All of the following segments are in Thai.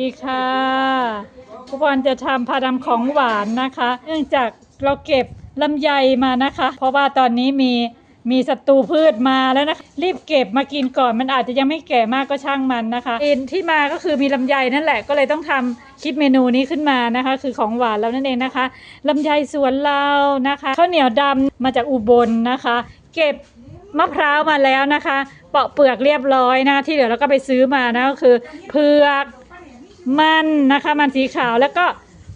ดีค่ะทุกคนจะทำพาดำของหวานนะคะ เนื่องจากเราเก็บลำไยมานะคะ เพราะว่าตอนนี้มีมีศัตรูพืชมาแล้วนะคะรีบเก็บมากินก่อนมันอาจจะยังไม่แก่มากก็ช่างมันนะคะอินที่มาก็คือมีลำไยนั่นแหละก็เลยต้องทำคิดเมนูนี้ขึ้นมานะคะ คือของหวานแล้วนั่นเองนะคะลำไยสวนเรานะคะข้าวเหนียวดำมาจากอุบลนะคะ เก็บมะพร้าวมาแล้วนะคะ เปาะเปลือกเรียบร้อยนะที่เหลือเราก็ไปซื้อมานะก็คือเผือก มันนะคะ มันสีขาวแล้วก็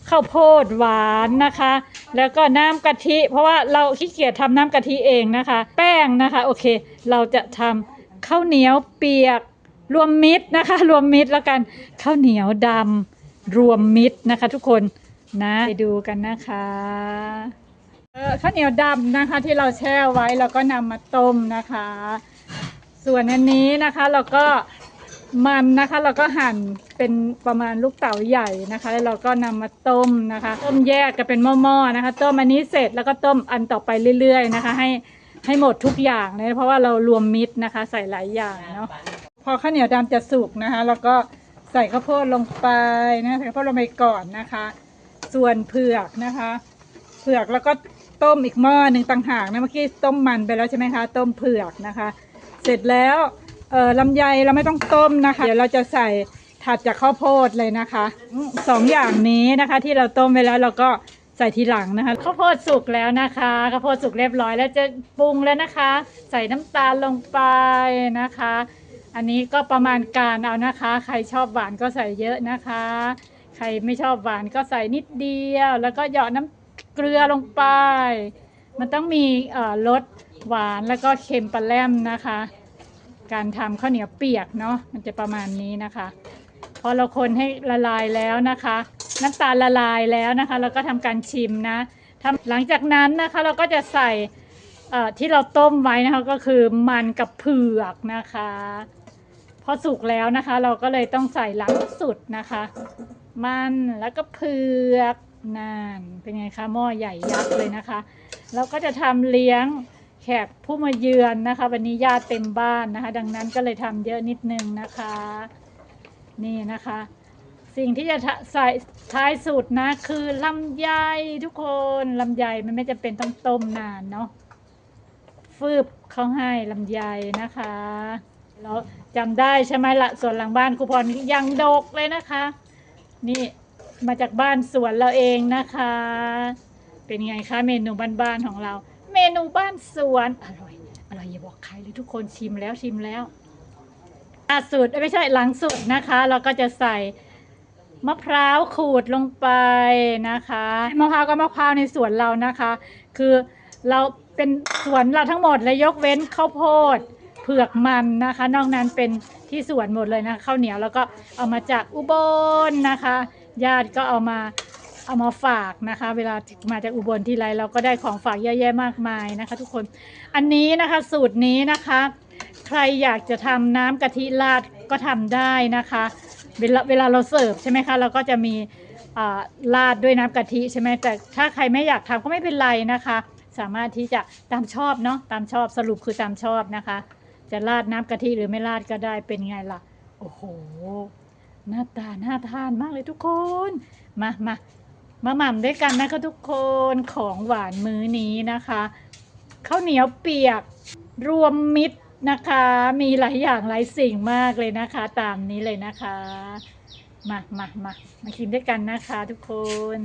ข้าวโพดหวานนะคะ แล้วก็น้ำกะทิ เพราะว่าเราขี้เกียจทำน้ำกะทิเองนะคะ แป้งนะคะโอเค เราจะทำข้าวเหนียวเปียกรวมมิตรนะคะ รวมมิตรแล้วกันข้าวเหนียวดำรวมมิตรนะคะ ทุกคนนะไปดูกันนะคะข้าวเหนียวดำนะคะที่เราแช่ไว้แล้วก็นำมาต้มนะคะ ส่วนอันนี้นะคะเราก็ มันนะคะ เราก็หั่นเป็นประมาณลูกเต๋าใหญ่นะคะ แล้วเราก็นำมาต้มนะคะ ต้มแยกกันเป็นหม้อๆนะคะ ต้มอันนี้เสร็จแล้วก็ต้มอันต่อไปเรื่อย ๆ นะคะ ให้ให้หมดทุกอย่างเลยเพราะว่าเรารวมมิตรนะคะ ใส่หลายอย่างเนาะพอข้าวเหนียวดำจะสุกนะคะ แล้วก็ใส่ข้าวโพดลงไปนะใส่ข้าวโพดลงไปก่อนนะคะ ส่วนเผือกนะคะ เผือกแล้วก็ต้มอีกหม้อหนึ่งต่างหากนะเมื่อกี้ต้มมันไปแล้วใช่ไหมคะ ต้มเผือกนะคะ เสร็จแล้ว เออลำไยเราไม่ต้องต้มนะคะ เดี๋ยวเราจะใส่ถัดจากข้าวโพดเลยนะคะสองอย่างนี้นะคะ ที่เราต้มไปแล้วเราก็ใส่ทีหลังนะคะข้าวโพดสุกแล้วนะคะข้าวโพดสุกเรียบร้อยแล้วจะปรุงแล้วนะคะ ใส่น้ำตาลลงไปนะคะ อันนี้ก็ประมาณการเอานะคะ ใครชอบหวานก็ใส่เยอะนะคะ ใครไม่ชอบหวานก็ใส่นิดเดียว แล้วก็หยาะน้ำเกลือลงไป มันต้องมีรสหวานแล้วก็เค็มปลาแรมนะคะ การทำข้าวเหนียวเปียกเนาะมันจะประมาณนี้นะคะ พอเราคนให้ละลายแล้วนะคะ น้ำตาลละลายแล้วนะคะ เราก็ทำการชิมนะทำหลังจากนั้นนะคะเราก็จะใส่ที่เราต้มไว้นะคะก็คือมันกับเผือกนะคะ พอสุกแล้วนะคะ เราก็เลยต้องใส่หลังสุดนะคะ มันแล้วก็เผือกนานเป็นไงคะหม้อใหญ่ยักษ์เลยนะคะ เราก็จะทำเลี้ยง แขกผู้มาเยือนนะคะ วันนี้ญาติเต็มบ้านนะคะ ดังนั้นก็เลยทำเยอะนิดนึงนะคะ นี่นะคะ สิ่งที่จะใส่ท้ายสุดนะคือลำไยทุกคนลำไยมันไม่จำเป็นต้องต้มนานเนาะฟืบเขาให้ลำไยนะคะเราจำได้ใช่ไหมละส่วนหลังบ้านครูพรยังดกเลยนะคะ นี่มาจากบ้านสวนเราเองนะคะ เป็นไงคะเมนูบ้านๆของเรา เมนูบ้านสวน อร่อย อร่อยอย่าบอกใครเลยทุกคนชิมแล้วชิมแล้วอะสุดไม่ใช่หลังสุดนะคะ เราก็จะใส่มะพร้าวขูดลงไปนะคะมะพร้าวก็มะพร้าวในสวนเรานะคะ คือเราเป็นสวนเราทั้งหมดเลยยกเว้นข้าวโพดเผือกมันนะคะ นอกนั้นเป็นที่สวนหมดเลยนะคะข้าวเหนียวแล้วก็เอามาจากอุบลนะคะ ญาติก็เอามา เอามาฝากนะคะ เวลามาจากอุบลที่ไรเราก็ได้ของฝากเยอะแยะมากมายนะคะ ทุกคนอันนี้นะคะสูตรนี้นะคะ ใครอยากจะทำน้ำกะทิราดก็ทำได้นะคะ เวลาเวลาเราเสิร์ฟใช่ไหมคะเราก็จะมีราดด้วยน้ำกะทิใช่ไหมแต่ถ้าใครไม่อยากทำก็ไม่เป็นไรนะคะ สามารถที่จะตามชอบเนาะตามชอบสรุปคือตามชอบนะคะ จะราดน้ำกะทิหรือไม่ราดก็ได้เป็นไงล่ะโอ้โหหน้าตาหน่าทานมากเลยทุกคน มามา มาหม่ำด้วยกันนะคะทุกคนของหวานมื้อนี้นะคะข้าวเหนียวเปียกรวมมิตรนะคะ มีหลายอย่างหลายสิ่งมากเลยนะคะ ตามนี้เลยนะคะ มามามามากินด้วยกันนะคะทุกคน